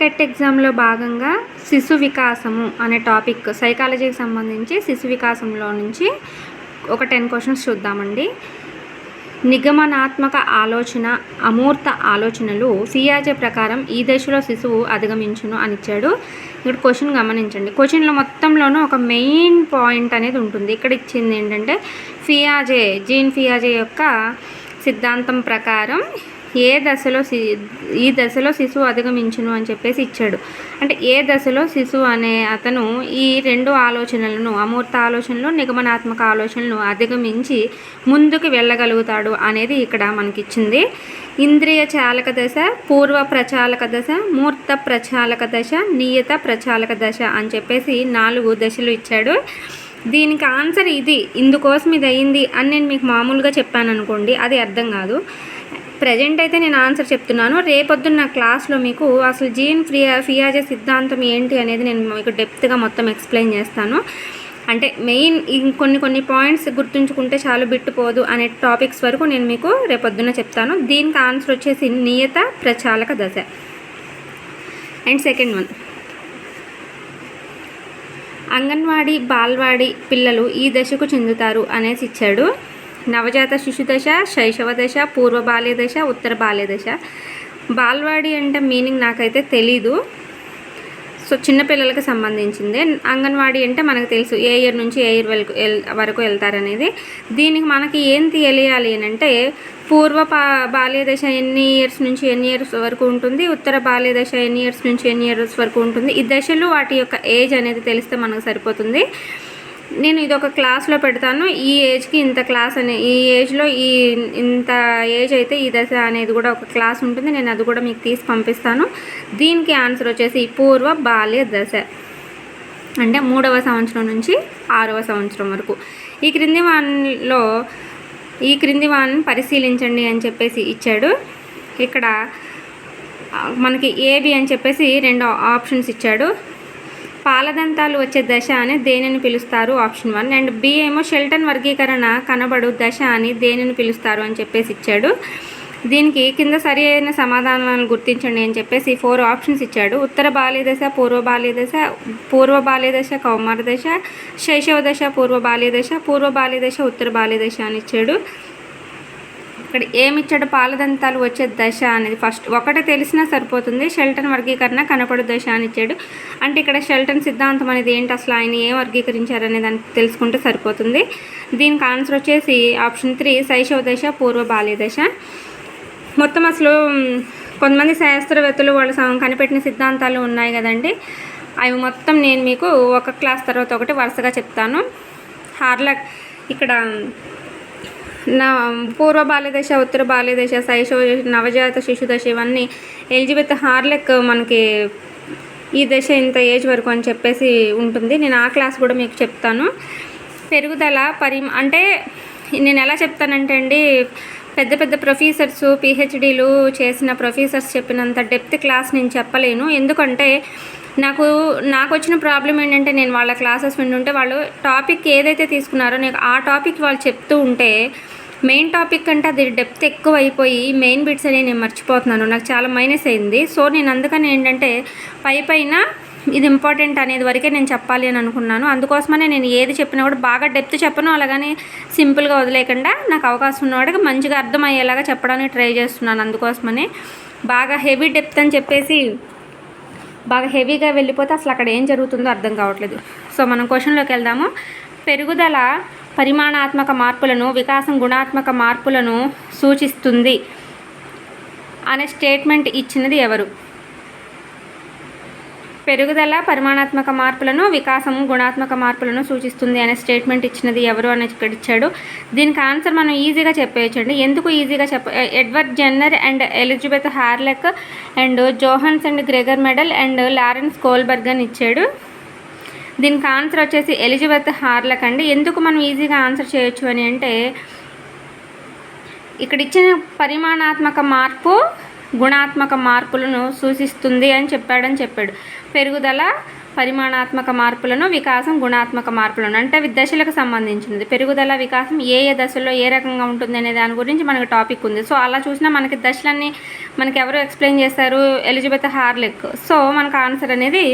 TET ఎగ్జామ్లో భాగంగా శిశు వికాసము అనే టాపిక్ సైకాలజీకి సంబంధించి శిశు వికాసంలో నుంచి ఒక టెన్ క్వశ్చన్స్ చూద్దామండి. నిగమనాత్మక ఆలోచన అమూర్త ఆలోచనలు సియాజే ప్రకారం ఈ దశలో శిశువు అధిగమించును అని ఇచ్చాడు. ఇక్కడ క్వశ్చన్ గమనించండి. క్వశ్చన్లో మొత్తంలోనూ ఒక మెయిన్ పాయింట్ అనేది ఉంటుంది. ఇక్కడ ఇచ్చింది ఏంటంటే ఫియాజే జీన్ ఫియాజే యొక్క సిద్ధాంతం ప్రకారం ఏ దశలో శి ఈ దశలో శిశువు అధిగమించును అని చెప్పేసి ఇచ్చాడు. అంటే ఏ దశలో శిశువు అనే అతను ఈ రెండు ఆలోచనలను అమూర్త ఆలోచనలు నిగమనాత్మక ఆలోచనలను అధిగమించి ముందుకు వెళ్ళగలుగుతాడు అనేది ఇక్కడ మనకిచ్చింది. ఇంద్రియ చాలక దశ పూర్వ ప్రచాలక దశ మూర్త ప్రచాలక దశ నియత ప్రచాలక దశ అని చెప్పేసి నాలుగు దశలు ఇచ్చాడు. దీనికి ఆన్సర్ ఇది. ఇందుకోసం ఇది అయింది అని నేను మీకు మామూలుగా చెప్పాను అనుకోండి అది అర్థం కాదు. ప్రజెంట్ అయితే నేను ఆన్సర్ చెప్తున్నాను. రేపొద్దున నా క్లాస్లో మీకు అసలు జీన్ ఫ్రియా ఫియాజే సిద్ధాంతం ఏంటి అనేది నేను మీకు డెప్త్గా మొత్తం ఎక్స్ప్లెయిన్ చేస్తాను. అంటే మెయిన్ కొన్ని కొన్ని పాయింట్స్ గుర్తుంచుకుంటే చాలు బిట్టుపోదు అనే టాపిక్స్ వరకు నేను మీకు రేపొద్దున చెప్తాను. దీనికి ఆన్సర్ వచ్చేసి నియత ప్రచాలక దశ. And second one. Anganwadi balwadi పిల్లలు ఈ దశకు చెందుతారు అనేసి ఇచ్చాడు. నవజాత శిశు దశ శైశవ దశ పూర్వ బాల్య దశ ఉత్తర బాల్య దశ. బాల్వాడి అంటే మీనింగ్ నాకైతే తెలీదు. సో చిన్నపిల్లలకు సంబంధించిందే. అంగన్వాడీ అంటే మనకు తెలుసు ఏ ఇయర్ నుంచి ఏ ఇయర్ వరకు వరకు వెళ్తారనేది. దీనికి మనకి ఏం తెలియాలి అని అంటే పూర్వ పా బాల్య దశ ఎన్ని ఇయర్స్ నుంచి ఎన్ని ఇయర్స్ వరకు ఉంటుంది? ఉత్తర బాల్య దశ ఎన్ని ఇయర్స్ నుంచి ఎన్ని ఇయర్స్ వరకు ఉంటుంది? ఈ దశలు వాటి యొక్క ఏజ్ అనేది తెలిస్తే మనకు సరిపోతుంది. నేను ఇది ఒక క్లాస్లో పెడతాను. ఈ ఏజ్కి ఇంత క్లాస్ అనే ఈ ఏజ్లో ఈ ఇంత ఏజ్ అయితే ఈ దశ అనేది కూడా ఒక క్లాస్ ఉంటుంది. నేను అది కూడా మీకు తీసి పంపిస్తాను. దీనికి ఆన్సర్ వచ్చేసి పూర్వ బాల్య దశ. అంటే మూడవ సంవత్సరం నుంచి ఆరవ సంవత్సరం వరకు. ఈ క్రింది వాన్లో ఈ క్రింది వాన్ పరిశీలించండి అని చెప్పేసి ఇచ్చాడు. ఇక్కడ మనకి ఏబి అని చెప్పేసి రెండు ఆప్షన్స్ ఇచ్చాడు. పాలదంతాలు వచ్చే దశ అని దేనిని పిలుస్తారు? Option one. అండ్ బి ఏమో షెల్టన్ వర్గీకరణ కనబడు దశ అని దేనిని పిలుస్తారు? అని చెప్పేసి ఇచ్చాడు. దీనికి కింద సరి అయిన సమాధానాలను గుర్తించండి అని చెప్పేసి ఫోర్ ఆప్షన్స్ ఇచ్చాడు. ఉత్తర బాల్యదశ పూర్వ బాల్య దశ పూర్వ బాల్య దశ కౌమార దశ శైశవ దశ పూర్వ బాల్య దశ పూర్వ బాల్య దశ ఉత్తర బాల్య దశ అని ఇచ్చాడు. ఇక్కడ ఏమిచ్చాడు పాలదంతాలు వచ్చే దశ అనేది ఫస్ట్. ఒకటి తెలిసినా సరిపోతుంది. షెల్టన్ వర్గీకరణ కనపడు దశ అని ఇచ్చాడు. అంటే ఇక్కడ షెల్టన్ సిద్ధాంతం అనేది ఏంటి? అసలు ఆయన ఏం వర్గీకరించారు అనే దాన్ని తెలుసుకుంటే సరిపోతుంది. దీనికి ఆన్సర్ వచ్చేసి ఆప్షన్ త్రీ శైశవ దశ పూర్వ బాల్య దశ. మొత్తం అసలు కొంతమంది శాస్త్రవేత్తలు వాళ్ళు కనిపెట్టిన సిద్ధాంతాలు ఉన్నాయి కదండి. అవి మొత్తం నేను మీకు ఒక క్లాస్ తర్వాత ఒకటి వరుసగా చెప్తాను. హార్లక్ ఇక్కడ నా పూర్వ బాల్యదశ ఉత్తర బాల్యదశ శైశవ నవజాత శిశుదశ ఇవన్నీ ఎలిజబెత్ హార్లెక్ మనకి ఈ దశ ఇంత ఏజ్ వరకు అని చెప్పేసి ఉంటుంది. నేను ఆ క్లాస్ కూడా మీకు చెప్తాను. పెరుగుదల పరి అంటే నేను ఎలా చెప్తానంటే అండి పెద్ద పెద్ద ప్రొఫెసర్స్ పిహెచ్డీలు చేసిన ప్రొఫెసర్స్ చెప్పినంత డెప్త్ క్లాస్ నేను చెప్పలేను. ఎందుకంటే నాకు నాకు వచ్చిన ప్రాబ్లం ఏంటంటే నేను వాళ్ళ క్లాసెస్ వింటుంటే వాళ్ళు టాపిక్ ఏదైతే తీసుకున్నారో నేను ఆ టాపిక్ వాళ్ళు చెప్తూ ఉంటే మెయిన్ టాపిక్ అంటే అది డెప్త్ ఎక్కువ అయిపోయి మెయిన్ బిట్స్ అనేవి నేను మర్చిపోతున్నాను. నాకు చాలా మైనస్ అయింది. సో నేను అందుకని ఏంటంటే పై పైన ఇది ఇంపార్టెంట్ అనేది వరకే నేను చెప్పాలి అని అనుకున్నాను. అందుకోసమనే నేను ఏది చెప్పినా కూడా బాగా డెప్త్ చెప్పను. అలాగని సింపుల్గా వదిలేకుండా నాకు అవకాశం ఉన్నవాడికి మంచిగా అర్థమయ్యేలాగా చెప్పడానికి ట్రై చేస్తున్నాను. అందుకోసమనే బాగా హెవీ డెప్త్ అని చెప్పేసి బాగా హెవీగా వెళ్ళిపోతే అసలు అక్కడ ఏం జరుగుతుందో అర్థం కావట్లేదు. సో మనం క్వశ్చన్లోకి వెళ్దాము. పెరుగుదల పరిమాణాత్మక మార్పులను వికాసం గుణాత్మక మార్పులను సూచిస్తుంది అనే స్టేట్మెంట్ ఇచ్చినది ఎవరు? పెరుగుదల పరిమాణాత్మక మార్పులను వికాసము గుణాత్మక మార్పులను సూచిస్తుంది అనే స్టేట్మెంట్ ఇచ్చినది ఎవరు అని ఇక్కడ ఇచ్చాడు. దీనికి ఆన్సర్ మనం ఈజీగా చెప్పేయచ్చండి. ఎందుకు ఈజీగా చెప్ప Edward Jenner and Elizabeth Hurlock and Johannes and Gregor Mendel and Lawrence Kohlberg అని ఇచ్చాడు. దీనికి ఆన్సర్ వచ్చేసి ఎలిజబెత్ హార్లక్ అండి. ఎందుకు మనం ఈజీగా ఆన్సర్ చేయొచ్చు అని అంటే ఇక్కడ ఇచ్చిన పరిమాణాత్మక మార్పు గుణాత్మక మార్పులను సూచిస్తుంది అని చెప్పాడని చెప్పాడు. పెరుగుదల పరిమాణాత్మక మార్పులను వికాసం గుణాత్మక మార్పులను అంటే దశలకు సంబంధించినది. పెరుగుదల వికాసం ఏ ఏ దశలో ఏ రకంగా ఉంటుంది అనే దాని గురించి మనకు టాపిక్ ఉంది. సో అలా చూసినా మనకి దశలన్నీ మనకి ఎవరు ఎక్స్ప్లెయిన్ చేస్తారు ఎలిజబెత్ హార్లిక్. సో మనకు ఆన్సర్ అనేది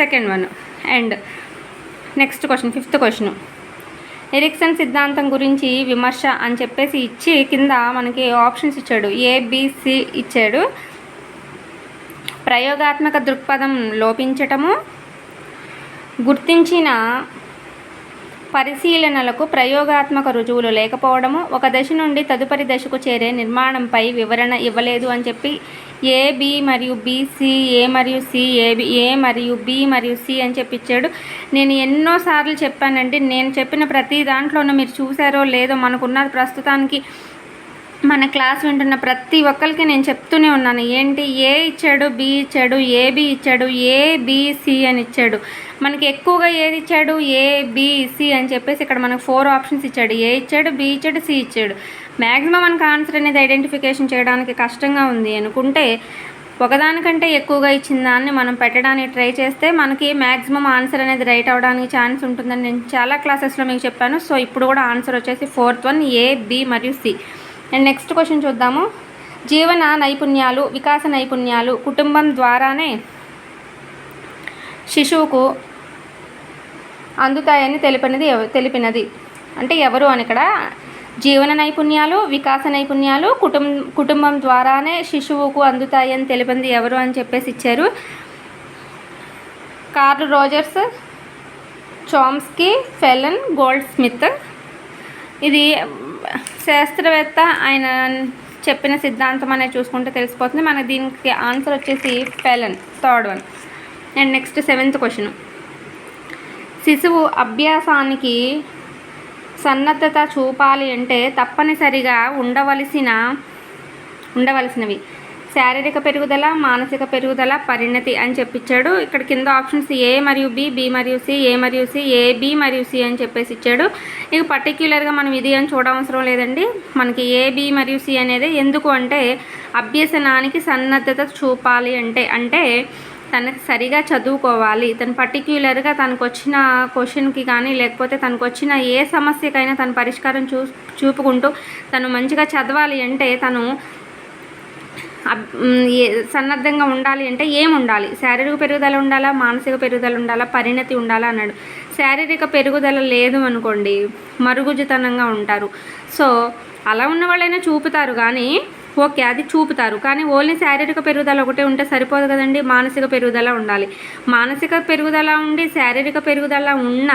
second one. And next question fifth question. Erikson సిద్ధాంతం గురించి విమర్శ అని చెప్పేసి ఇచ్చి కింద మనకి ఆప్షన్స్ ఇచ్చాడు. ఏబిసి ఇచ్చాడు. ప్రయోగాత్మక దృక్పథం లోపించటము గుర్తించిన పరిశీలనలకు ప్రయోగాత్మక రుజువులు లేకపోవడము ఒక దశ నుండి తదుపరి దశకు చేరే నిర్మాణంపై వివరణ ఇవ్వలేదు అని చెప్పి ఏబి మరియు బీసీ ఏ మరియు సి ఏబి ఏ మరియు బి మరియు సి అని చెప్పిచ్చాడు. నేను ఎన్నోసార్లు చెప్పానండి. నేను చెప్పిన ప్రతి దాంట్లోనూ మీరు చూసారో లేదో మనకున్నది ప్రస్తుతానికి మన క్లాస్ వింటున్న ప్రతి ఒక్కరికి నేను చెప్తూనే ఉన్నాను. ఏంటి? ఏ ఇచ్చాడు? బి ఇచ్చాడు? ఏబి ఇచ్చాడు? ఏబిసి అని ఇచ్చాడు. మనకి ఎక్కువగా ఏది ఇచ్చాడు? ఏబిసి అని చెప్పేసి ఇక్కడ మనకు ఫోర్ ఆప్షన్స్ ఇచ్చాడు. ఏ ఇచ్చాడు? బి ఇచ్చాడు? సి ఇచ్చాడు. మ్యాక్సిమం మనకు ఆన్సర్ అనేది ఐడెంటిఫికేషన్ చేయడానికి కష్టంగా ఉంది అనుకుంటే ఒకదానికంటే ఎక్కువగా ఇచ్చిన దాన్ని మనం పెట్టడానికి ట్రై చేస్తే మనకి మ్యాక్సిమం ఆన్సర్ అనేది రైట్ అవడానికి ఛాన్స్ ఉంటుందని నేను చాలా క్లాసెస్లో మీకు చెప్పాను. సో ఇప్పుడు కూడా ఆన్సర్ వచ్చేసి ఫోర్త్ వన్ ఏ బి మరియు సి. అండ్ నెక్స్ట్ క్వశ్చన్ చూద్దాము. జీవన నైపుణ్యాలు వికాస నైపుణ్యాలు కుటుంబం ద్వారానే శిశువుకు అందుతాయని తెలిపినది తెలిపినది. అంటే ఎవరు అని ఇక్కడ జీవన నైపుణ్యాలు వికాస నైపుణ్యాలు కుటుంబ కుటుంబం ద్వారానే శిశువుకు అందుతాయని తెలిపింది ఎవరు అని చెప్పేసి ఇచ్చారు. Carl Rogers Chomsky Phelan Goldsmith ఇది శాస్త్రవేత్త ఆయన చెప్పిన సిద్ధాంతం అనేది చూసుకుంటే తెలిసిపోతుంది. మన దీనికి ఆన్సర్ వచ్చేసి Phelan third one. And next seventh question. శిశువు అభ్యాసానికి సన్నద్ధత చూపాలి అంటే తప్పనిసరిగా ఉండవలసిన ఉండవలసినవి. శారీరక పెరుగుదల మానసిక పెరుగుదల పరిణతి అని చెప్పించాడు ఇక్కడ కింద ఆప్షన్స్ ఏ మరియు బి బి మరియు సి ఏ మరియు సి ఏ బి మరియు సి అని చెప్పేసి ఇచ్చాడు. ఇక పర్టిక్యులర్గా మనం ఇది అని చూడవసరం లేదండి. మనకి ఏ బి మరియు సి అనేది ఎందుకు అంటే అభ్యసనానికి సన్నద్ధత చూపాలి అంటే అంటే తనకి సరిగా చదువుకోవాలి. తను పర్టిక్యులర్గా తనకు వచ్చిన క్వశ్చన్కి కానీ లేకపోతే తనకు వచ్చిన ఏ సమస్యకైనా తన పరిష్కారం చూ చూపుకుంటూ తను మంచిగా చదవాలి అంటే తను సన్నద్ధంగా ఉండాలి అంటే ఏం ఉండాలి? శారీరక పెరుగుదల ఉండాలా? మానసిక పెరుగుదల ఉండాలా? పరిణతి ఉండాలా? అన్నాడు. శారీరక పెరుగుదల లేదు అనుకోండి మరుగుజుతనంగా ఉంటారు. సో అలా ఉన్న వాళ్ళైనా చూపుతారు కానీ ఓకే అది చూపుతారు. కానీ ఓన్లీ శారీరక పెరుగుదల ఒకటే ఉంటే సరిపోదు కదండి మానసిక పెరుగుదల ఉండాలి. మానసిక పెరుగుదల ఉండి శారీరక పెరుగుదల ఉన్న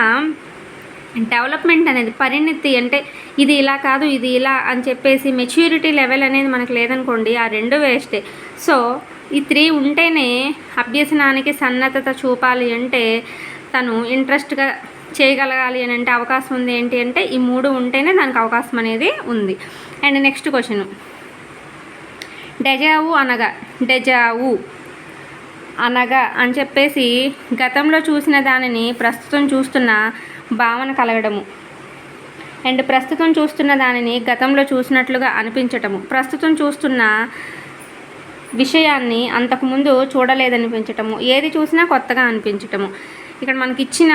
డెవలప్మెంట్ అనేది పరిణితి అంటే ఇది ఇలా కాదు ఇది ఇలా అని చెప్పేసి మెచ్యూరిటీ లెవెల్ అనేది మనకు లేదనుకోండి ఆ రెండు వేస్టే. సో ఈ త్రీ ఉంటేనే అభ్యసనానికి సన్నద్ధత చూపాలి అంటే తను ఇంట్రెస్ట్గా చేయగలగాలి అని అంటే అవకాశం ఉంది ఏంటి అంటే ఈ మూడు ఉంటేనే దానికి అవకాశం అనేది ఉంది. And next question. Deja vu అనగా డెజావు అనగా అని చెప్పేసి గతంలో చూసిన దానిని ప్రస్తుతం చూస్తున్న భావన కలగడము. అండ్ ప్రస్తుతం చూస్తున్న దానిని గతంలో చూసినట్లుగా అనిపించటము. ప్రస్తుతం చూస్తున్న విషయాన్ని అంతకుముందు చూడలేదనిపించటము. ఏది చూసినా కొత్తగా అనిపించటము. ఇక్కడ మనకి ఇచ్చిన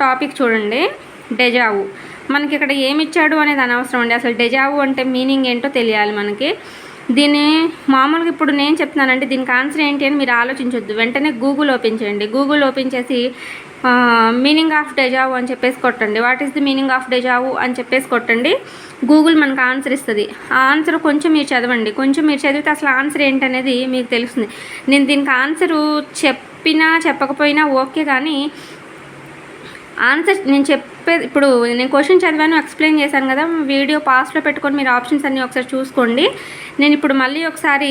టాపిక్ చూడండి. డెజావు. మనకి ఇక్కడ ఏమి ఇచ్చాడు అనేది అనవసరం అండి. అసలు డెజావు అంటే మీనింగ్ ఏంటో తెలియాలి మనకి. దీన్ని మామూలుగా ఇప్పుడు నేను చెప్తున్నానండి దీనికి ఆన్సర్ ఏంటి అని మీరు ఆలోచించొద్దు. వెంటనే గూగుల్ ఓపెన్ చేయండి. గూగుల్ ఓపెన్ చేసి మీనింగ్ ఆఫ్ డెజావు అని చెప్పేసి కొట్టండి. What is the meaning of deja vu అని చెప్పేసి కొట్టండి. గూగుల్ మనకు ఆన్సర్ ఇస్తుంది. ఆ ఆన్సర్ కొంచెం మీరు చదవండి. కొంచెం మీరు చదివితే అసలు ఆన్సర్ ఏంటనేది మీకు తెలుస్తుంది. నేను దీనికి ఆన్సరు చెప్పినా చెప్పకపోయినా ఓకే కానీ ఆన్సర్ నేను ఇప్పుడు నేను క్వశ్చన్ చదివాను ఎక్స్ప్లెయిన్ చేశాను కదా వీడియో పాస్ట్లో పెట్టుకొని మీరు ఆప్షన్స్ అన్నీ ఒకసారి చూసుకోండి. నేను ఇప్పుడు మళ్ళీ ఒకసారి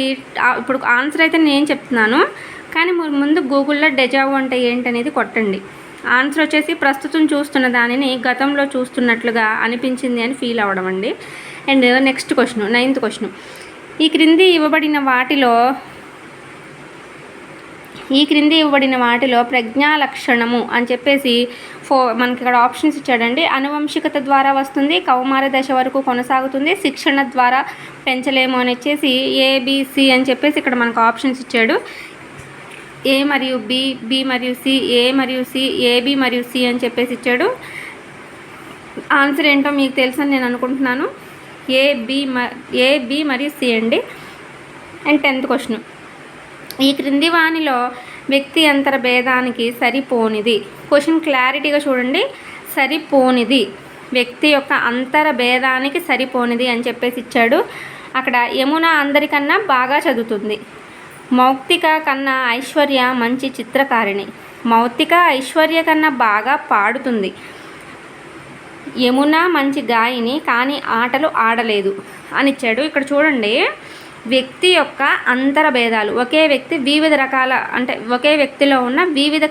ఇప్పుడు ఆన్సర్ అయితే నేను చెప్తున్నాను. కానీ ముందు గూగుల్లో డెజావు అంటే ఏంటనేది కొట్టండి. ఆన్సర్ వచ్చేసి ప్రస్తుతం చూస్తున్న దానిని గతంలో చూస్తున్నట్లుగా అనిపించింది అని ఫీల్ అవ్వడం అండి. And next question ninth question ఈ క్రింది ఇవ్వబడిన వాటిలో ఈ క్రింది ఇవ్వబడిన వాటిలో ప్రజ్ఞా లక్షణము అని చెప్పేసి ఫో మనకి ఇక్కడ ఆప్షన్స్ ఇచ్చాడండి. అనువంశికత ద్వారా వస్తుంది కౌమార దశ వరకు కొనసాగుతుంది శిక్షణ ద్వారా పెంచలేము అని వచ్చేసి ఏబిసి అని చెప్పేసి ఇక్కడ మనకు ఆప్షన్స్ ఇచ్చాడు. ఏ మరియు బి బి మరియు సి ఏ మరియు సి ఏబి మరియు సి అని చెప్పేసి ఇచ్చాడు. ఆన్సర్ ఏంటో మీకు తెలుసని నేను అనుకుంటున్నాను. ఏ బి మ ఏ బి మరియు సి అండి. అండ్ టెన్త్ క్వశ్చన్ ఈ క్రింది వాణిలో వ్యక్తి అంతర భేదానికి సరిపోనిది. క్వశ్చన్ క్లారిటీగా చూడండి. సరిపోనిది. వ్యక్తి యొక్క అంతర భేదానికి సరిపోనిది అని చెప్పేసి ఇచ్చాడు. అక్కడ యమున అందరికన్నా బాగా చదువుతుంది. మౌక్తిక కన్నా ఐశ్వర్య మంచి చిత్రకారిణి. మౌక్తిక ఐశ్వర్య కన్నా బాగా పాడుతుంది. యమున మంచి గాయని కానీ ఆటలు ఆడలేదు అని ఇచ్చాడు. ఇక్కడ చూడండి. వ్యక్తి యొక్క అంతర భేదాలు. ఒకే వ్యక్తి వివిధ రకాల అంటే ఒకే వ్యక్తిలో ఉన్న వివిధ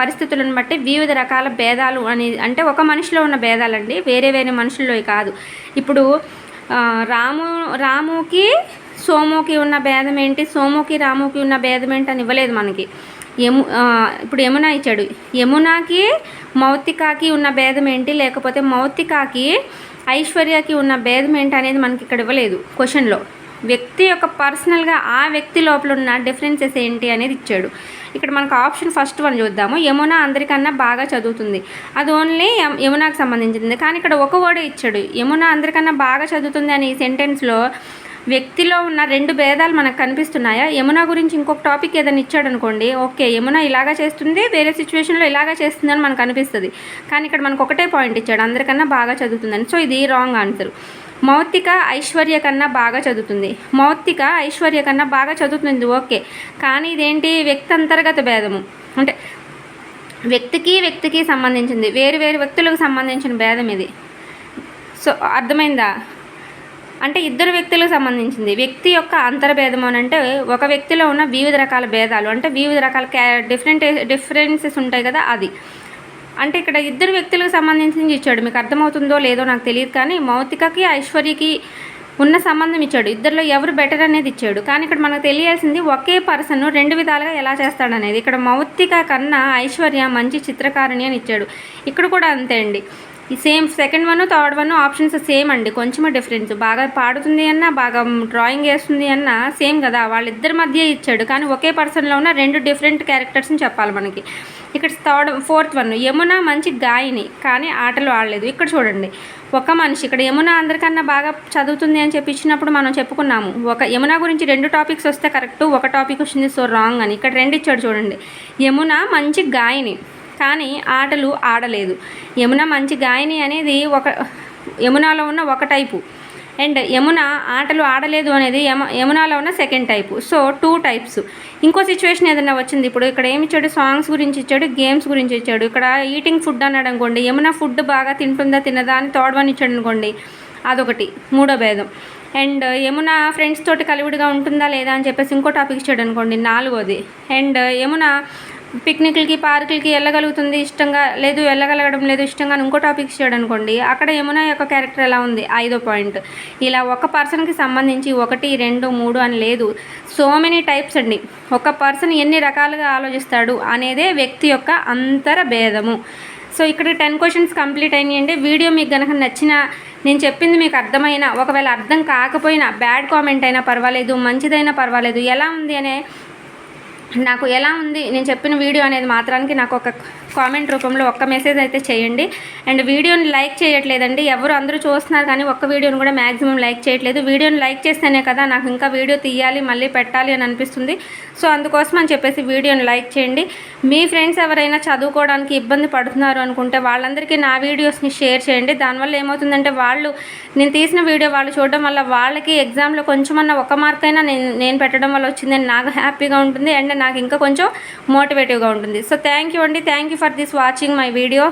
పరిస్థితులను బట్టి వివిధ రకాల భేదాలు అని అంటే ఒక మనిషిలో ఉన్న భేదాలండి. వేరే వేరే మనుషుల్లో కాదు. ఇప్పుడు రాము రాముకి సోముకి ఉన్న భేదం ఏంటి? సోముకి రాముకి ఉన్న భేదం ఏంటి అని ఇవ్వలేదు మనకి. యము ఇప్పుడు యమున ఇచ్చాడు. యమునాకి మౌతికాకి ఉన్న భేదం ఏంటి? లేకపోతే మౌతికాకి ఐశ్వర్యకి ఉన్న భేదం ఏంటి అనేది మనకి ఇక్కడ ఇవ్వలేదు. క్వశ్చన్లో. వ్యక్తి యొక్క పర్సనల్గా ఆ వ్యక్తి లోపల ఉన్న డిఫరెన్సెస్ ఏంటి అనేది ఇచ్చాడు. ఇక్కడ మనకు ఆప్షన్ ఫస్ట్ వన్ చూద్దాము. యమున అందరికన్నా బాగా చదువుతుంది. అది ఓన్లీ యమునాకు సంబంధించింది. కానీ ఇక్కడ ఒక వర్డే ఇచ్చాడు. యమున అందరికన్నా బాగా చదువుతుంది అని ఈ సెంటెన్స్లో వ్యక్తిలో ఉన్న రెండు భేదాలు మనకు కనిపిస్తున్నాయా? యమున గురించి ఇంకొక టాపిక్ ఏదైనా ఇచ్చాడు అనుకోండి. ఓకే యమున ఇలాగా చేస్తుంది వేరే సిచ్యువేషన్లో ఇలాగా చేస్తుందని మనకు అనిపిస్తుంది. కానీ ఇక్కడ మనకు ఒకటే పాయింట్ ఇచ్చాడు. అందరికన్నా బాగా చదువుతుందని. సో ఇది రాంగ్ ఆన్సర్ మౌతిక ఐశ్వర్య కన్నా బాగా చదువుతుంది. మౌతిక ఐశ్వర్య కన్నా బాగా చదువుతుంది. ఓకే. కానీ ఇదేంటి? వ్యక్తి అంతర్గత భేదము. అంటే వ్యక్తికి వ్యక్తికి సంబంధించింది. వేరు వేరు వ్యక్తులకు సంబంధించిన భేదం ఇది. సో అర్థమైందా? అంటే ఇద్దరు వ్యక్తులకు సంబంధించింది. వ్యక్తి యొక్క అంతర్భేదం అని అంటే ఒక వ్యక్తిలో ఉన్న వివిధ రకాల భేదాలు. అంటే వివిధ రకాల క్యా డిఫరెంట్ డిఫరెన్సెస్ ఉంటాయి కదా అది. అంటే ఇక్కడ ఇద్దరు వ్యక్తులకు సంబంధించింది ఇచ్చాడు. మీకు అర్థమవుతుందో లేదో నాకు తెలియదు కానీ మౌతికకి ఐశ్వర్యకి ఉన్న సంబంధం ఇచ్చాడు. ఇద్దరిలో ఎవరు బెటర్ అనేది ఇచ్చాడు. కానీ ఇక్కడ మనకు తెలియాల్సింది ఒకే పర్సన్ రెండు విధాలుగా ఎలా చేస్తాడనేది. ఇక్కడ మౌతిక కన్నా ఐశ్వర్య మంచి చిత్రకారిణి అని ఇచ్చాడు. ఇక్కడ కూడా అంతే అండి. ఈ same second one third one options same అండి. కొంచెమే డిఫరెన్స్. బాగా పాడుతుంది అన్న బాగా డ్రాయింగ్ వేస్తుంది అన్న సేమ్ కదా. వాళ్ళిద్దరి మధ్య ఇచ్చాడు. కానీ ఒకే పర్సన్లో ఉన్న రెండు డిఫరెంట్ క్యారెక్టర్స్ని చెప్పాలి మనకి. ఇక్కడ థర్డ్ ఫోర్త్ వన్. యమున మంచి గాయని కానీ ఆటలు ఆడలేదు. ఇక్కడ చూడండి. ఒక మనిషి ఇక్కడ యమున అందరికన్నా బాగా చదువుతుంది అని చెప్పి ఇచ్చినప్పుడు మనం చెప్పుకున్నాము. ఒక యమున గురించి రెండు టాపిక్స్ వస్తే కరెక్ట్ ఒక టాపిక్ వచ్చింది సో రాంగ్ అని. ఇక్కడ రెండు ఇచ్చాడు చూడండి. యమున మంచి గాయని. కానీ ఆటలు ఆడలేదు. యమున మంచి గాయని అనేది ఒక యమునాలో ఉన్న ఒక టైపు. అండ్ యమున ఆటలు ఆడలేదు అనేది యమ యమునాలో ఉన్న second type. So two types. ఇంకో సిచ్యువేషన్ ఏదైనా వచ్చింది? ఇప్పుడు ఇక్కడ ఏమి ఇచ్చాడు? సాంగ్స్ గురించి ఇచ్చాడు గేమ్స్ గురించి ఇచ్చాడు. ఇక్కడ ఈటింగ్ ఫుడ్ అన్నాడు అనుకోండి యమున ఫుడ్ బాగా తింటుందా తినదా అని తోడవని ఇచ్చాడు అనుకోండి. అదొకటి మూడో భేదం. అండ్ యమున ఫ్రెండ్స్ తోటి కలివిడిగా ఉంటుందా లేదా అని చెప్పేసి ఇంకో టాపిక్ ఇచ్చాడు అనుకోండి. నాలుగోది. అండ్ యమున పిక్నిక్లకి పార్కులకి వెళ్ళగలుగుతుంది ఇష్టంగా లేదు వెళ్ళగలగడం లేదు ఇష్టంగా ఇంకో టాపిక్ ఇచ్చాడు అనుకోండి. అక్కడ యమున యొక్క క్యారెక్టర్ ఎలా ఉంది? ఐదో పాయింట్. ఇలా ఒక పర్సన్కి సంబంధించి ఒకటి రెండు మూడు అని లేదు. సో మెనీ టైప్స్ అండి. ఒక పర్సన్ ఎన్ని రకాలుగా ఆలోచిస్తాడు అనేదే వ్యక్తి యొక్క అంతర భేదము. సో ఇక్కడ టెన్ క్వశ్చన్స్ కంప్లీట్ అయినాయండి. వీడియో మీకు కనుక నచ్చిన నేను చెప్పింది మీకు అర్థమైనా ఒకవేళ అర్థం కాకపోయినా బ్యాడ్ కామెంట్ అయినా పర్వాలేదు మంచిదైనా పర్వాలేదు ఎలా ఉంది అనే నాకు ఎలా ఉంది? నేను చెప్పిన వీడియో అనేది మాత్రానికి నాకు ఒక కామెంట్ రూపంలో ఒక్క మెసేజ్ అయితే చేయండి. అండ్ వీడియోని లైక్ చేయట్లేదండి. ఎవరు అందరూ చూస్తున్నారు కానీ ఒక్క వీడియోని కూడా మ్యాక్సిమం లైక్ చేయట్లేదు. వీడియోని లైక్ చేస్తేనే కదా నాకు ఇంకా వీడియో తీయాలి మళ్ళీ పెట్టాలి అని అనిపిస్తుంది. సో అందుకోసం అని చెప్పేసి వీడియోని లైక్ చేయండి. మీ ఫ్రెండ్స్ ఎవరైనా చదువుకోవడానికి ఇబ్బంది పడుతున్నారు అనుకుంటే వాళ్ళందరికీ నా వీడియోస్ని షేర్ చేయండి. దానివల్ల ఏమవుతుందంటే వాళ్ళు నేను తీసిన వీడియో వాళ్ళు చూడడం వల్ల వాళ్ళకి ఎగ్జామ్లో కొంచెమన్నా ఒక మార్క్ అయినా నేను నేను పెట్టడం వల్ల వచ్చిందని నాకు హ్యాపీగా ఉంటుంది. అండ్ నాకు ఇంకా కొంచెం మోటివేటివ్గా ఉంటుంది. సో థ్యాంక్ యూ అండి. Thank you for this watching my video